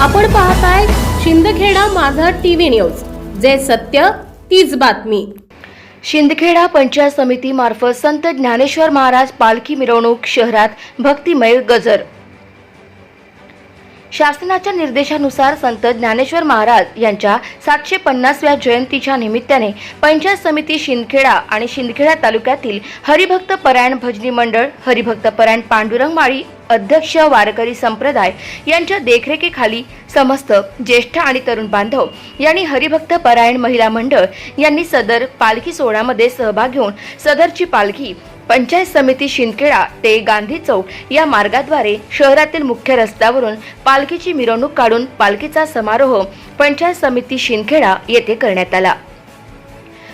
आपण पाहताय शिंदखेडा माझा टीव्ही न्यूज. जे सत्य तीच बातमी. शिंदखेडा पंचायत समिती मार्फत संत ज्ञानेश्वर महाराज पालखी मिरवणूक शहरात भक्तिमय गजर. शासनाच्या निर्देशानुसार संत ज्ञानेश्वर महाराज यांच्या सातशे पन्नासव्या जयंतीच्या निमित्ताने पंचायत समिती शिंदखेडा आणि शिंदखेडा तालुक्यातील हरिभक्त परायण भजनी मंडळ हरिभक्त परायण पांडुरंग माळी अध्यक्ष वारकरी संप्रदाय यांच्या देखरेखीखाली समस्त ज्येष्ठ आणि तरुण बांधव यांनी हरिभक्त परायण महिला मंडळ यांनी सदर पालखी सोहळ्यामध्ये सहभाग घेऊन सदरची पालखी पंचायत समिती शिंदखेडा ते गांधी चौक या मार्गाद्वारे शहरातील मुख्य रस्त्यावरून पालखीची मिरवणूक काढून पालखीचा समारोह पंचायत समिती शिंदखेडा येथे करण्यात आला.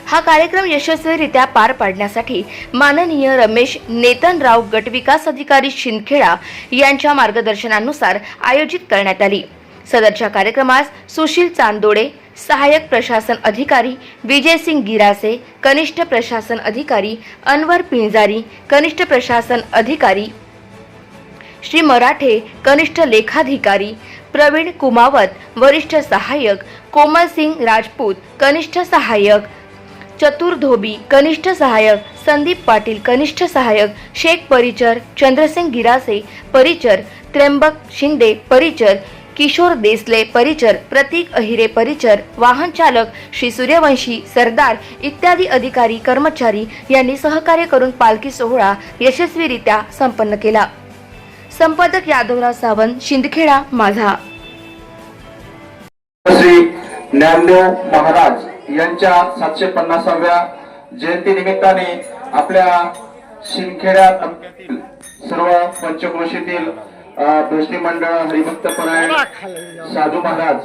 हा कार्यक्रम यशस्वीरित्या पार पाडण्यासाठी माननीय रमेश नेतनराव गटविकास अधिकारी शिंदखेडा यांच्या मार्गदर्शनानुसार आयोजित करण्यात आली. सदरच्या कार्यक्रमास सुशील चांदोडे सहाय्यक प्रशासन अधिकारी विजयसिंग गिरासे कनिष्ठ प्रशासन अधिकारी अनवर पिंजारी कनिष्ठ प्रशासन अधिकारी श्री मराठे कनिष्ठ लेखाधिकारी प्रवीण कुमावत वरिष्ठ सहाय्यक कोमल सिंग राजपूत कनिष्ठ सहाय्यक चतुर धोबी कनिष्ठ सहाय्यक संदीप पाटील कनिष्ठ सहाय्यक शेख परिचर चंद्रसिंग गिरासे परिचर त्र्यंबक शिंदे परिचर किशोर देसले परिचर प्रतीक अहिरे परिचर वाहन चालक श्री सूर्यवंशी सरदार इत्यादी अधिकारी कर्मचारी यांनी सहकार्य करून पालखी सोहळा यशस्वीरित्या संपन्न केला. संपादक यादवराव सावंत शिंदखेडा माझा. श्री ज्ञानदेव महाराज यांच्या सातशे पन्नासाव्या जयंती निमित्ताने आपल्या शिंदखेडा तालुक्यातील सर्व पंचक्रोशीतील अ, मंडळ हरिभक्त परायण साधू महाराज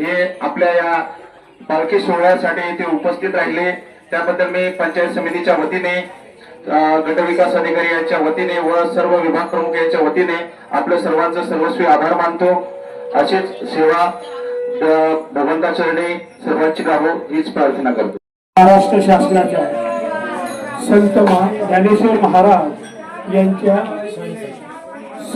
हे आपल्या या पालखी सोहळ्यासाठी इथे उपस्थित राहिले. त्याबद्दल मी पंचायत समितीच्या वतीने गटविकास अधिकारी यांच्या वतीने व सर्व विभाग प्रमुख यांच्या वतीने आपल्या सर्वांचं सर्वस्वी आभार मानतो. अशीच सेवा अ, भगवंताचरणी सर्वांची गावो हीच प्रार्थना करतो. महाराष्ट्र शासनाच्या संत ज्ञानेश्वर महाराज यांच्या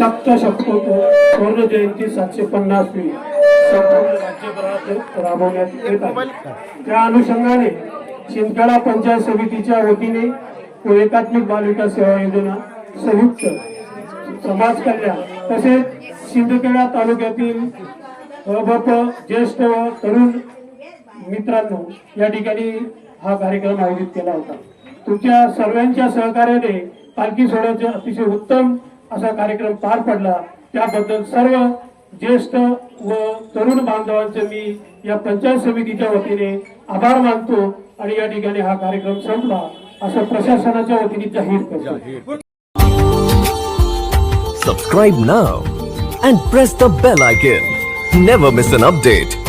सप्तशतकोत्तर स्वर्ण जयंती सातशे पन्नासवी संपूर्ण राज्यभरात राबवण्यात येत आहे. त्या अनुषंगाने शिंदखेडा पंचायत समितीच्या वतीने व एकात्मिक बालिका सेवा योजना संयुक्त समाज कल्याण तसेच शिंदखेडा तालुक्यातील अबप ज्येष्ठ व तरुण मित्रांनो या ठिकाणी हा कार्यक्रम आयोजित केला होता. तुमच्या सर्वांच्या सहकार्याने पालखी सोहळ्याचे अतिशय उत्तम असा कार्यक्रम पार पडला. त्याबद्दल सर्व ज्येष्ठ व तरुण बांधवांचे मी या पंचायत समितीच्या वतीने आभार मानतो आणि या ठिकाणी हा कार्यक्रम संपला असं प्रशासनाच्या वतीने जाहीर करतो. Subscribe now and press the bell icon never miss an update